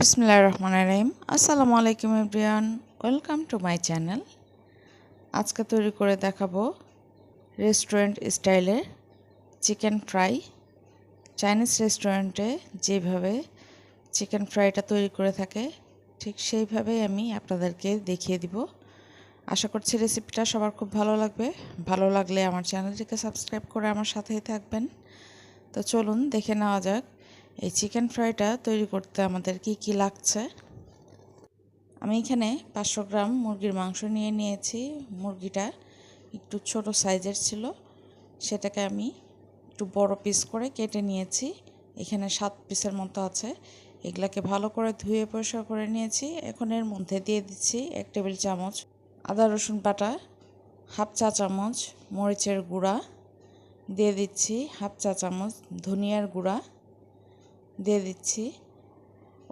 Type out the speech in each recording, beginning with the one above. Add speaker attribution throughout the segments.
Speaker 1: বিসমুল্লাহ রহমান রহিম। আসসালামু আলাইকুম everyone. Welcome to my channel. আজকে তৈরি করে দেখাবো রেস্টুরেন্ট স্টাইলের চিকেন ফ্রাই। চাইনিজ রেস্টুরেন্টে যেভাবে চিকেন ফ্রাইটা তৈরি করে থাকে, ঠিক সেইভাবেই আমি আপনাদেরকে দেখিয়ে দিব। আশা করছি রেসিপিটা সবার খুব ভালো লাগবে। ভালো লাগলে আমার চ্যানেলটিকে সাবস্ক্রাইব করে আমার সাথেই থাকবেন। তো চলুন দেখে নেওয়া যাক এই চিকেন ফ্রাইটা তৈরি করতে আমাদের কি কি লাগছে? আমি এখানে পাঁচশো গ্রাম মুরগির মাংস নিয়ে নিয়েছি। মুরগিটা একটু ছোট সাইজের ছিল। সেটাকে আমি একটু বড় পিস করে কেটে নিয়েছি। এখানে সাত পিসের মতো আছে। এগুলাকে ভালো করে ধুয়ে পরিষ্কার করে নিয়েছি। এখন এর মধ্যে দিয়ে দিচ্ছি এক টেবিল চামচ আদা, রসুন বাটা, হাফ চা চামচ মরিচের গুঁড়া। দিয়ে দিচ্ছি হাফ চা চামচ ধনিয়ার গুঁড়া। দিয়ে দিচ্ছি।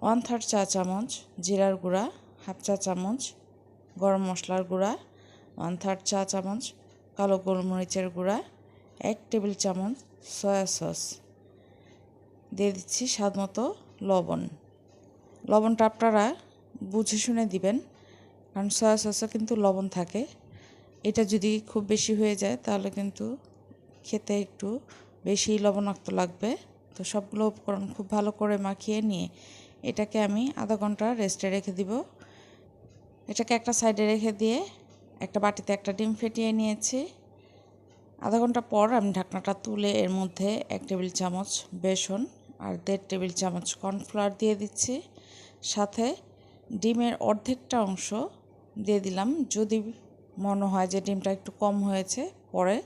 Speaker 1: ওয়ান থার্ড চা চামচ জিরার গুঁড়া, হাফ চা চামচ গরম মশলার গুঁড়া ওয়ান থার্ড চা চামচ কালো গোলমরিচের গুঁড়া, এক টেবিল চামচ সয়া সস। দিয়ে দিচ্ছি স্বাদ মতো লবণ। লবণটা আপনারা বুঝে শুনে দিবেন, কারণ সয়া সসে কিন্তু লবণ থাকে। এটা যদি খুব বেশি হয়ে যায়, তাহলে কিন্তু খেতে একটু বেশি লবণাক্ত লাগবে। তো সবগুলো উপকরণ খুব ভালো করে মাখিয়ে নিয়ে এটাকে আমি আধা ঘণ্টা রেস্টে রেখে দিব। এটাকে একটা সাইডে রেখে দিয়ে একটা বাটিতে একটা ডিম ফেটিয়ে নিয়েছি। আধা ঘণ্টা পর আমি ঢাকনাটা তুলে এর মধ্যে এক টেবিল চামচ বেসন আর দেড় টেবিল চামচ কর্নফ্লাওয়ার দিয়ে দিচ্ছি। সাথে ডিমের অর্ধেকটা অংশ দিয়ে দিলাম। যদি মনে হয় যে ডিমটা একটু কম হয়েছে, পরে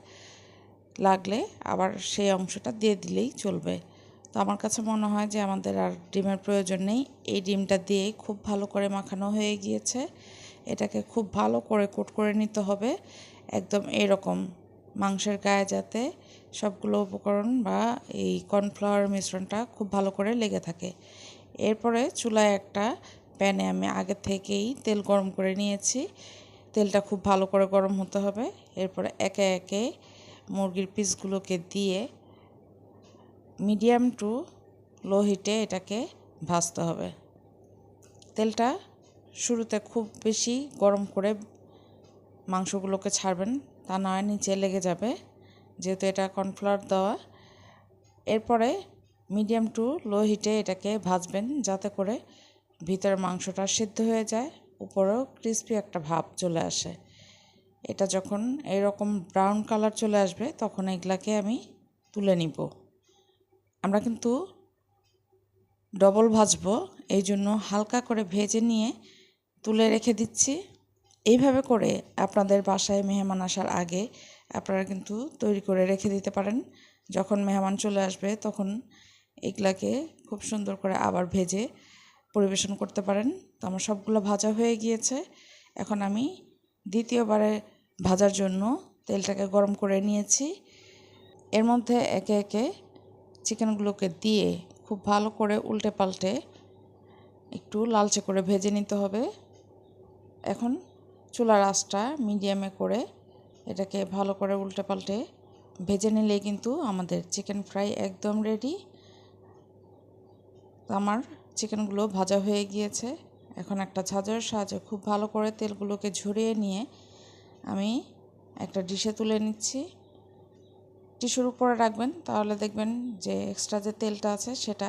Speaker 1: লাগলে আবার সেই অংশটা দিয়ে দিলেই চলবে। তো আমার কাছে মনে হয় যে আমাদের আর ডিমের প্রয়োজন নেই। এই ডিমটা দিয়ে খুব ভালো করে মাখানো হয়ে গিয়েছে। এটাকে খুব ভালো করে কোট করে নিতে হবে। একদম এরকম মাংসের গায়ে যাতে সবগুলো উপকরণ বা এই কর্নফ্লাওয়ার মিশ্রণটা খুব ভালো করে লেগে থাকে। এরপরে চুলায় একটা প্যানে আমি আগে থেকেই তেল গরম করে নিয়েছি। তেলটা খুব ভালো করে গরম হতে হবে। এরপরে একে একে মুরগির পিসগুলোকে দিয়ে মিডিয়াম টু লো হিটে এটাকে ভাজতে হবে। তেলটা শুরুতে খুব বেশি গরম করে মাংসগুলোকে ছাড়বেন, তা নয় নিচে লেগে যাবে। যেহেতু এটা কর্নফ্লাওয়ার দেওয়া, এরপরে মিডিয়াম টু লো হিটে এটাকে ভাজবেন, যাতে করে ভিতরে মাংসটা সিদ্ধ হয়ে যায়, উপরেও ক্রিস্পি একটা ভাব চলে আসে। এটা যখন এরকম ব্রাউন কালার চলে আসবে, তখন এগুলাকে আমি তুলে নিব। আমরা কিন্তু ডবল ভাজবো, এই জন্য হালকা করে ভেজে নিয়ে তুলে রেখে দিচ্ছি। এইভাবে করে আপনাদের বাসায় মেহমান আসার আগে আপনারা কিন্তু তৈরি করে রেখে দিতে পারেন। যখন মেহমান চলে আসবে, তখন এগুলাকে খুব সুন্দর করে আবার ভেজে পরিবেশন করতে পারেন। তো আমার সবগুলো ভাজা হয়ে গিয়েছে। এখন আমি দ্বিতীয়বারে ভাজার জন্য তেলটাকে গরম করে নিয়েছি। এর মধ্যে একে একে চিকেনগুলোকে দিয়ে খুব ভালো করে উল্টে পাল্টে একটু লালচে করে ভেজে নিতে হবে। এখন চুলার আঁচটা মিডিয়ামে করে এটাকে ভালো করে উল্টে পাল্টে ভেজে নিলেই কিন্তু আমাদের চিকেন ফ্রাই একদম রেডি আমার চিকেনগুলো ভাজা হয়ে গিয়েছে। এখন একটা ঝাঁঝরের সাহায্যে খুব ভালো করে তেলগুলোকে ঝরিয়ে নিয়ে আমি একটা ডিশে তুলে নিচ্ছি। টিস্যুর উপরে রাখবেন, তাহলে দেখবেন যে এক্সট্রা যে তেলটা আছে সেটা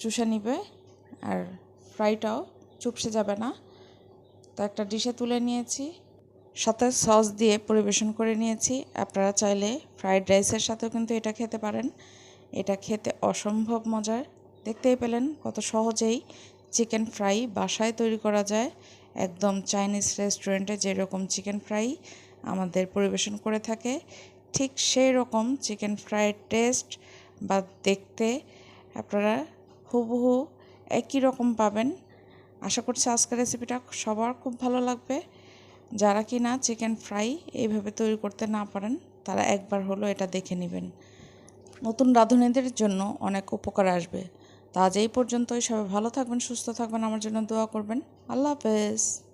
Speaker 1: চুষে নিবে আর ফ্রাইটাও চুপসে যাবে না। তো একটা ডিশে তুলে নিয়েছি, সাথে সস দিয়ে পরিবেশন করে নিয়েছি। আপনারা চাইলে ফ্রাইড রাইসের সাথেও কিন্তু এটা খেতে পারেন। এটা খেতে অসম্ভব মজার। দেখতেই পেলেন কত সহজেই চিকেন ফ্রাই বাসায় তৈরি করা যায়। একদম চাইনিজ রেস্টুরেন্টে যেরকম চিকেন ফ্রাই আমাদের পরিবেশন করে থাকে। ঠিক সেই রকম চিকেন ফ্রাইয়ের টেস্ট বা দেখতে আপনারা হুবহু একই রকম পাবেন। আশা করছি আজকের রেসিপিটা সবার খুব ভালো লাগবে। যারা কি না চিকেন ফ্রাই এইভাবে তৈরি করতে না পারেন, তারা একবার হলো এটা দেখে নেবেন। নতুন রাঁধুনিদের জন্য অনেক উপকার আসবে। তা আজ এই পর্যন্তই। সবাই ভালো থাকবেন, সুস্থ থাকবেন। আমার জন্য দোয়া করবেন। আল্লাহ হাফেজ।